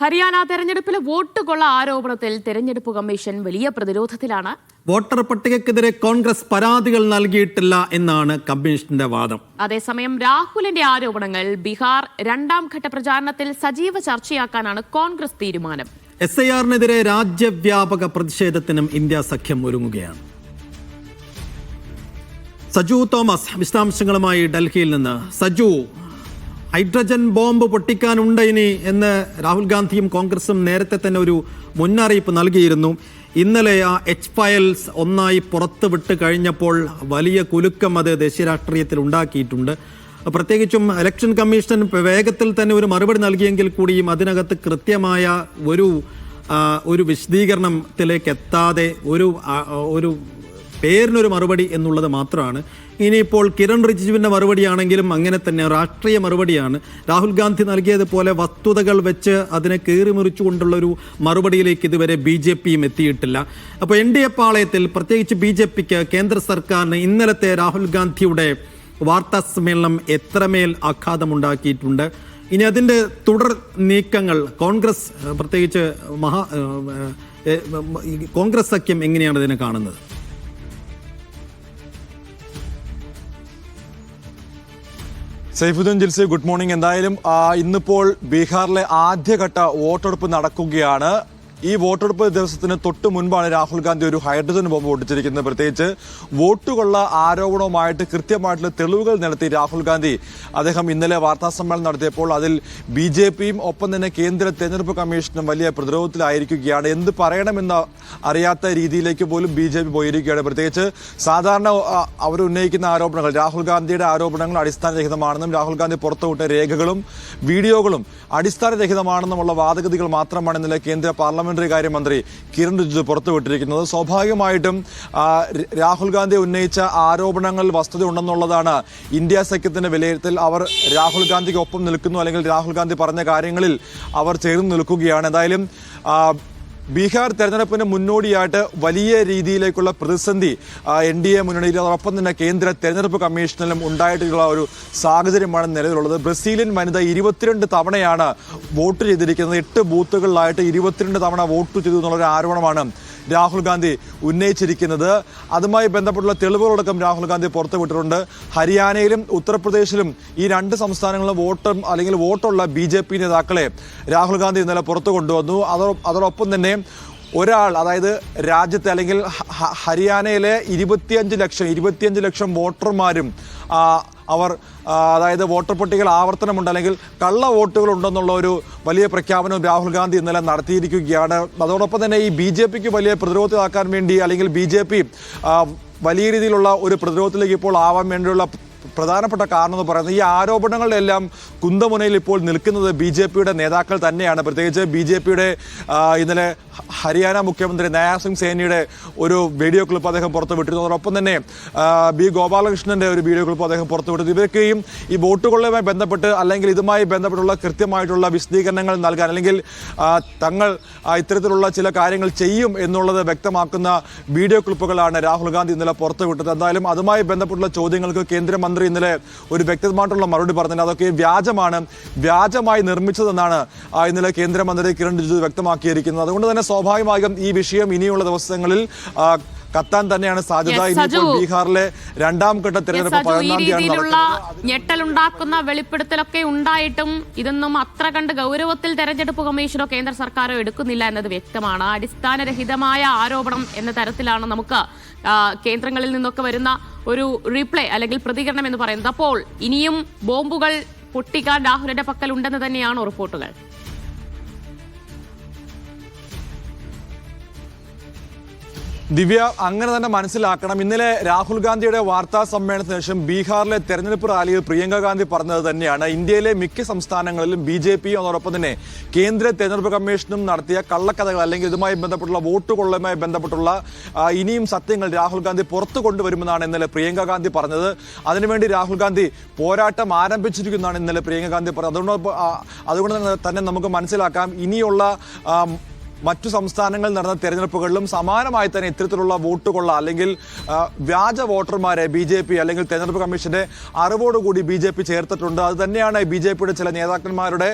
ഹരിയാന തെരഞ്ഞെടുപ്പിലെ വോട്ട് കൊള്ള ആരോപണത്തിൽ തെരഞ്ഞെടുപ്പ് കമ്മീഷൻ വലിയ പ്രതിരോധത്തിലാണ്. വോട്ടർ പട്ടികക്കെതിരെ കോൺഗ്രസ് പരാതികൾ നൽകിയിട്ടില്ല എന്നാണ് കമ്മീഷന്റെ വാദം. അതേസമയം രാഹുലിന്റെ ആരോപണങ്ങൾ ബീഹാർ രണ്ടാം ഘട്ട പ്രചാരണത്തിൽ സജീവ ചർച്ചയാക്കാനാണ് കോൺഗ്രസ് തീരുമാനം. എസ് ഐ ആറിനെതിരെ രാജ്യവ്യാപക പ്രതിഷേധത്തിനും ഇന്ത്യ സഖ്യം ഒരുങ്ങുകയാണ്. സജു തോമസ് വിശദാംശങ്ങളുമായി ഡൽഹിയിൽ നിന്ന്. സജു ഹൈഡ്രജൻ ബോംബ് പൊട്ടിക്കാനുണ്ട് ഇനി എന്ന് രാഹുൽ ഗാന്ധിയും കോൺഗ്രസും നേരത്തെ തന്നെ ഒരു മുന്നറിയിപ്പ് നൽകിയിരുന്നു. ഇന്നലെ ആ എച്ച് ഫയൽസ് ഒന്നായി പുറത്ത് വിട്ട് കഴിഞ്ഞപ്പോൾ വലിയ കുലുക്കം അത് ദേശീയ രാഷ്ട്രീയത്തിൽ ഉണ്ടാക്കിയിട്ടുണ്ട്. പ്രത്യേകിച്ചും ഇലക്ഷൻ കമ്മീഷൻ വേഗത്തിൽ തന്നെ ഒരു മറുപടി നൽകിയെങ്കിൽ കൂടിയും അതിനകത്ത് കൃത്യമായ ഒരു ഒരു വിശദീകരണത്തിലേക്ക് എത്താതെ ഒരു ഒരു പേരിനൊരു മറുപടി എന്നുള്ളത് മാത്രമാണ്. ഇനിയിപ്പോൾ കിരൺ റിജിജുവിന്റെ മറുപടിയാണെങ്കിലും അങ്ങനെ തന്നെ രാഷ്ട്രീയ മറുപടിയാണ്. രാഹുൽ ഗാന്ധി നൽകിയതുപോലെ വസ്തുതകൾ വെച്ച് അതിനെ കീറിമുറിച്ചുകൊണ്ടുള്ളൊരു മറുപടിയിലേക്ക് ഇതുവരെ ബി ജെ പിയും എത്തിയിട്ടില്ല. അപ്പോൾ എൻ ഡി എ പാളയത്തിൽ പ്രത്യേകിച്ച് ബി ജെ പിക്ക് കേന്ദ്ര സർക്കാരിന് ഇന്നലത്തെ രാഹുൽ ഗാന്ധിയുടെ വാർത്താ സമ്മേളനം എത്രമേൽ ആഘാതമുണ്ടാക്കിയിട്ടുണ്ട്. ഇനി അതിന്റെ തുടർ നീക്കങ്ങൾ കോൺഗ്രസ് പ്രത്യേകിച്ച് മഹാ കോൺഗ്രസ് സഖ്യം എങ്ങനെയാണ് ഇതിനെ കാണുന്നത്? Saifuddin Jilsy good morning. എന്തായാലും ഇന്നിപ്പോൾ ബീഹാറിലെ ആദ്യഘട്ട വോട്ടെടുപ്പ് നടക്കുകയാണ്. ഈ വോട്ടെടുപ്പ് ദിവസത്തിന് തൊട്ട് മുൻപാണ് രാഹുൽ ഗാന്ധി ഒരു ഹൈഡ്രജൻ ബോംബ് പൊട്ടിച്ചിരിക്കുന്നത്. പ്രത്യേകിച്ച് വോട്ടുകൊള്ള ആരോപണവുമായിട്ട് കൃത്യമായിട്ടുള്ള തെളിവുകൾ നടത്തി രാഹുൽ ഗാന്ധി. അദ്ദേഹം ഇന്നലെ വാർത്താ സമ്മേളനം നടത്തിയപ്പോൾ അതിൽ ബി ജെ പിയും ഒപ്പം തന്നെ കേന്ദ്ര തെരഞ്ഞെടുപ്പ് കമ്മീഷനും വലിയ പ്രതിരോധത്തിലായിരിക്കുകയാണ്. എന്ത് പറയണമെന്ന് അറിയാത്ത രീതിയിലേക്ക് പോലും ബി ജെ പി പോയിരിക്കുകയാണ്. പ്രത്യേകിച്ച് സാധാരണ അവർ ഉന്നയിക്കുന്ന ആരോപണങ്ങൾ രാഹുൽ ഗാന്ധിയുടെ ആരോപണങ്ങൾ അടിസ്ഥാനരഹിതമാണെന്നും രാഹുൽ ഗാന്ധി പുറത്തുവിട്ട രേഖകളും വീഡിയോകളും അടിസ്ഥാനരഹിതമാണെന്നുമുള്ള വാദഗതികൾ മാത്രമാണ് ഇന്നലെ കേന്ദ്ര പാർലമെന്ററി കാര്യമന്ത്രി കിരൺ റിജിജു പുറത്തുവിട്ടിരിക്കുന്നത്. സ്വാഭാവികമായിട്ടും രാഹുൽ ഗാന്ധി ഉന്നയിച്ച ആരോപണങ്ങൾ വസ്തുത ഉണ്ടെന്നുള്ളതാണ് ഇന്ത്യ സഖ്യത്തിന്റെ വിലയിരുത്തൽ. അവർ രാഹുൽ ഗാന്ധിക്ക് ഒപ്പം നിൽക്കുന്നു അല്ലെങ്കിൽ രാഹുൽ ഗാന്ധി പറഞ്ഞ കാര്യങ്ങളിൽ അവർ ചേർന്ന് നിൽക്കുകയാണ്. എന്തായാലും ബീഹാർ തെരഞ്ഞെടുപ്പിന് മുന്നോടിയായിട്ട് വലിയ രീതിയിലേക്കുള്ള പ്രതിസന്ധി എൻ ഡി എ മുന്നണിയിൽ അതോടൊപ്പം തന്നെ കേന്ദ്ര തെരഞ്ഞെടുപ്പ് കമ്മീഷനിലും ഉണ്ടായിട്ടുള്ള ഒരു സാഹചര്യമാണ് നിലവിലുള്ളത്. ബ്രസീലിയൻ വനിത ഇരുപത്തിരണ്ട് തവണയാണ് വോട്ട് ചെയ്തിരിക്കുന്നത്. എട്ട് ബൂത്തുകളിലായിട്ട് ഇരുപത്തിരണ്ട് തവണ വോട്ട് ചെയ്തു എന്നുള്ള ഒരു ആരോപണമാണ് രാഹുൽ ഗാന്ധി ഉന്നയിച്ചിരിക്കുന്നത്. അതുമായി ബന്ധപ്പെട്ടുള്ള തെളിവുകളടക്കം രാഹുൽ ഗാന്ധി പുറത്തുവിട്ടിട്ടുണ്ട്. ഹരിയാനയിലും ഉത്തർപ്രദേശിലും ഈ രണ്ട് സംസ്ഥാനങ്ങളിലും വോട്ടും അല്ലെങ്കിൽ വോട്ടുള്ള ബി ജെ പി നേതാക്കളെ രാഹുൽ ഗാന്ധി ഇന്നലെ പുറത്തു കൊണ്ടുവന്നു. അതോ അതോടൊപ്പം തന്നെ ഒരാൾ അതായത് രാജ്യത്തെ അല്ലെങ്കിൽ ഹരിയാനയിലെ ഇരുപത്തിയഞ്ച് ലക്ഷം ഇരുപത്തിയഞ്ച് ലക്ഷം വോട്ടർമാരും അവർ അതായത് വോട്ടർ പട്ടികയിൽ ആവർത്തനമുണ്ട് അല്ലെങ്കിൽ കള്ള വോട്ടുകളുണ്ടെന്നുള്ള ഒരു വലിയ പ്രഖ്യാപനം രാഹുൽ ഗാന്ധി ഇന്നലെ നടത്തിയിരിക്കുകയാണ്. അതോടൊപ്പം തന്നെ ഈ ബി ജെ പിക്ക് വലിയ വേണ്ടി അല്ലെങ്കിൽ ബി ജെ പി വലിയ രീതിയിലുള്ള ഒരു പ്രതിരോധത്തിലേക്ക് ഇപ്പോൾ ആവാൻ വേണ്ടിയുള്ള പ്രധാനപ്പെട്ട കാരണം എന്ന് പറയുന്നത് ഈ ആരോപണങ്ങളിലെല്ലാം കുന്തമുനയിൽ ഇപ്പോൾ നിൽക്കുന്നത് ബി ജെ പിയുടെ നേതാക്കൾ തന്നെയാണ്. പ്രത്യേകിച്ച് ബി ജെ പിയുടെ ഇന്നലെ ഹരിയാന മുഖ്യമന്ത്രി നയാ സിംഗ് സേനിയുടെ ഒരു വീഡിയോ ക്ലിപ്പ് അദ്ദേഹം പുറത്തുവിട്ടിരുന്നു. അതോടൊപ്പം തന്നെ ബി ഗോപാലകൃഷ്ണന്റെ ഒരു വീഡിയോ ക്ലിപ്പ് അദ്ദേഹം പുറത്തുവിട്ടു ഇവരൊക്കെയും ഈ വോട്ടുകളുമായി ബന്ധപ്പെട്ട് അല്ലെങ്കിൽ ഇതുമായി ബന്ധപ്പെട്ടുള്ള കൃത്യമായിട്ടുള്ള വിശദീകരണങ്ങൾ നൽകാൻ അല്ലെങ്കിൽ തങ്ങൾ ഇത്തരത്തിലുള്ള ചില കാര്യങ്ങൾ ചെയ്യും എന്നുള്ളത് വ്യക്തമാക്കുന്ന വീഡിയോ ക്ലിപ്പുകളാണ് രാഹുൽ ഗാന്ധി ഇന്നലെ പുറത്തുവിട്ടത്. എന്തായാലും അതുമായി ബന്ധപ്പെട്ടുള്ള ചോദ്യങ്ങൾക്ക് കേന്ദ്രമന്ത്രി ഇന്നലെ ഒരു വ്യക്തമായിട്ടുള്ള മറുപടി പറഞ്ഞില്ല. അതൊക്കെ വ്യാജമാണ്. വ്യാജമായി നിർമ്മിച്ചതെന്നാണ് ഇന്നലെ കേന്ദ്രമന്ത്രി കിരൺ റിജിജു വ്യക്തമാക്കിയിരിക്കുന്നത്. അതുകൊണ്ട് തന്നെ സ്വാഭാവികമായും ഈ വിഷയം ഇനിയുള്ള ദിവസങ്ങളിൽ കത്താൻ തന്നെയാണ് സാധ്യത. ഇനിയിപ്പോൾ ബീഹാറിലെ രണ്ടാം ഘട്ട തിരഞ്ഞെടുപ്പ് ഈ രീതിയിലുള്ള ഞെട്ടലുണ്ടാക്കുന്ന വെളിപ്പെടുത്തലൊക്കെ ഉണ്ടായിട്ടും ഇതൊന്നും അത്ര കണ്ട് ഗൗരവത്തിൽ തെരഞ്ഞെടുപ്പ് കമ്മീഷനോ കേന്ദ്ര സർക്കാരോ എടുക്കുന്നില്ല എന്നത് വ്യക്തമാണ്. അടിസ്ഥാനരഹിതമായ ആരോപണം എന്ന തരത്തിലാണ് നമുക്ക് കേന്ദ്രങ്ങളിൽ നിന്നൊക്കെ വരുന്ന ഒരു റീപ്ലേ അല്ലെങ്കിൽ പ്രതികരണം എന്ന് പറയുന്നത്. അപ്പോൾ ഇനിയും ബോംബുകൾ പൊട്ടിക്കാൻ രാഹുലിന്റെ പക്കൽ ഉണ്ടെന്ന് തന്നെയാണോ റിപ്പോർട്ടുകൾ. ദിവ്യ അങ്ങനെ തന്നെ മനസ്സിലാക്കണം. ഇന്നലെ രാഹുൽ ഗാന്ധിയുടെ വാർത്താ സമ്മേളനത്തിന് ശേഷം ബീഹാറിലെ തെരഞ്ഞെടുപ്പ് റാലിയിൽ പ്രിയങ്ക ഗാന്ധി പറഞ്ഞത് തന്നെയാണ്. ഇന്ത്യയിലെ മിക്ക സംസ്ഥാനങ്ങളിലും ബി ജെ പിയും അതോടൊപ്പം തന്നെ കേന്ദ്ര തെരഞ്ഞെടുപ്പ് കമ്മീഷനും നടത്തിയ കള്ളക്കഥകൾ അല്ലെങ്കിൽ ഇതുമായി ബന്ധപ്പെട്ടുള്ള വോട്ട് കൊള്ളയുമായി ബന്ധപ്പെട്ടുള്ള ഇനിയും സത്യങ്ങൾ രാഹുൽ ഗാന്ധി പുറത്തു കൊണ്ടുവരുമെന്നാണ് ഇന്നലെ പ്രിയങ്ക ഗാന്ധി പറഞ്ഞത്. അതിനുവേണ്ടി രാഹുൽ ഗാന്ധി പോരാട്ടം ആരംഭിച്ചിരിക്കുന്നതാണ് ഇന്നലെ പ്രിയങ്ക ഗാന്ധി പറഞ്ഞത്. അതുകൊണ്ട് അതുകൊണ്ട് തന്നെ- നമുക്ക് മനസ്സിലാക്കാം. ഇനിയുള്ള മറ്റു സംസ്ഥാനങ്ങളിൽ നടന്ന തെരഞ്ഞെടുപ്പുകളിലും സമാനമായി തന്നെ ഇത്തരത്തിലുള്ള വോട്ട് കൊള്ള. അല്ലെങ്കിൽ വ്യാജ വോട്ടർമാരെ ബി ജെ പി അല്ലെങ്കിൽ തെരഞ്ഞെടുപ്പ് കമ്മീഷന്റെ അറിവോടുകൂടി ബി ജെ പി ചേർത്തിട്ടുണ്ട്. അത് തന്നെയാണ് ബി ജെ പിയുടെ ചില നേതാക്കന്മാരുടെ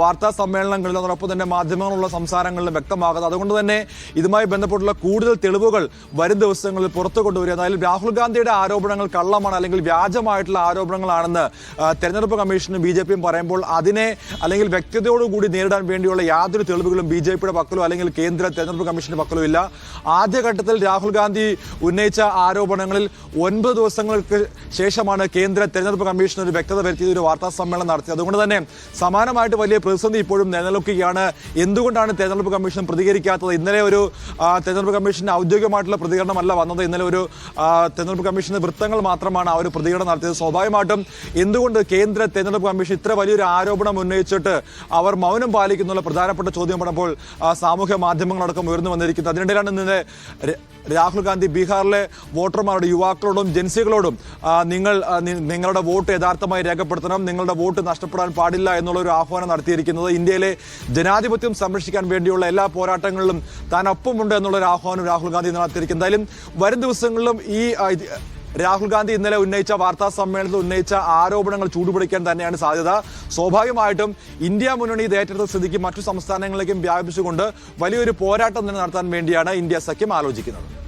വാർത്താ സമ്മേളനങ്ങളിലും അതോടൊപ്പം തന്നെ മാധ്യമങ്ങളുള്ള സംസാരങ്ങളിലും വ്യക്തമാകുന്നത്. അതുകൊണ്ട് തന്നെ ഇതുമായി ബന്ധപ്പെട്ടുള്ള കൂടുതൽ തെളിവുകൾ വരും ദിവസങ്ങളിൽ പുറത്തു കൊണ്ടുവരിക. അതായത് രാഹുൽ ഗാന്ധിയുടെ ആരോപണങ്ങൾ കള്ളമാണ് അല്ലെങ്കിൽ വ്യാജമായിട്ടുള്ള ആരോപണങ്ങളാണെന്ന് തെരഞ്ഞെടുപ്പ് കമ്മീഷനും ബി ജെ പിയും പറയുമ്പോൾ അതിനെ അല്ലെങ്കിൽ വ്യക്തതയോടുകൂടി നേരിടാൻ വേണ്ടിയുള്ള യാതൊരു തെളിവുകളും ബി ജെ പിയുടെ പക്കലോ അല്ലെങ്കിൽ കേന്ദ്ര തെരഞ്ഞെടുപ്പ് കമ്മീഷന്റെ പക്കലോ ഇല്ല ആദ്യഘട്ടത്തിൽ രാഹുൽ ഗാന്ധി ഉന്നയിച്ച ആരോപണങ്ങളിൽ ഒൻപത് ദിവസങ്ങൾക്ക് ശേഷമാണ് കേന്ദ്ര തെരഞ്ഞെടുപ്പ് കമ്മീഷൻ ഒരു വ്യക്തത വരുത്തിയത് ഒരു വാർത്താ സമ്മേളനം നടത്തി അതുകൊണ്ട് തന്നെ സമാനമായിട്ട് വലിയ പ്രതിസന്ധി ഇപ്പോഴും നിലനിൽക്കുകയാണ്. എന്തുകൊണ്ടാണ് തെരഞ്ഞെടുപ്പ് കമ്മീഷൻ പ്രതികരിക്കാത്തത്? ഇന്നലെ ഒരു തെരഞ്ഞെടുപ്പ് കമ്മീഷന്റെ ഔദ്യോഗികമായിട്ടുള്ള പ്രതികരണമല്ല വന്നത്. ഇന്നലെ ഒരു തെരഞ്ഞെടുപ്പ് കമ്മീഷന്റെ വൃത്തങ്ങൾ മാത്രമാണ് ആ ഒരു പ്രതികരണം നടത്തിയത്. സ്വാഭാവികമായിട്ടും എന്തുകൊണ്ട് കേന്ദ്ര തെരഞ്ഞെടുപ്പ് കമ്മീഷൻ ഇത്ര വലിയൊരു ആരോപണം ഉന്നയിച്ചിട്ട് അവർ മൗനം പാലിക്കുന്നുള്ള പ്രധാനപ്പെട്ട ചോദ്യം പറഞ്ഞപ്പോൾ ആ, സാമൂഹ്യ മാധ്യമങ്ങളടക്കം ഉയർന്നു വന്നിരിക്കുന്നത് അതിനിടയിലാണ് ഇന്നലെ ര- രാഹുൽ ഗാന്ധി ബീഹാറിലെ വോട്ടർമാരുടെ യുവാക്കളോടും ജൻസികളോടും നിങ്ങൾ നിങ്ങളുടെ വോട്ട് യഥാർത്ഥമായി രേഖപ്പെടുത്തണം നിങ്ങളുടെ വോട്ട് നഷ്ടപ്പെടാൻ പാടില്ല എന്നുള്ള ഒരു ആഹ്വാനം നടത്തിയിരിക്കുന്നത് ഇന്ത്യയിലെ ജനാധിപത്യം സംരക്ഷിക്കാൻ വേണ്ടിയുള്ള എല്ലാ പോരാട്ടങ്ങളിലും താൻ ഒപ്പമുണ്ട് എന്നുള്ള ഒരു ആഹ്വാനം രാഹുൽ ഗാന്ധി ഇന്ന് നടത്തിയിരിക്കുന്നത് എന്തായാലും വരും ദിവസങ്ങളിലും ഈ രാഹുൽ ഗാന്ധി ഇന്നലെ ഉന്നയിച്ച വാർത്താ സമ്മേളനത്തിൽ ഉന്നയിച്ച ആരോപണങ്ങൾ ചൂടുപിടിക്കാൻ തന്നെയാണ് സാധ്യത. സ്വാഭാവികമായിട്ടും ഇന്ത്യ മുന്നണി ഇത് ഏറ്റെടുത്ത സ്ഥിതിക്ക് മറ്റു സംസ്ഥാനങ്ങളിലേക്കും വ്യാപിച്ചുകൊണ്ട് വലിയൊരു പോരാട്ടം തന്നെ നടത്താൻ വേണ്ടിയാണ് ഇന്ത്യ സഖ്യം ആലോചിക്കുന്നത്.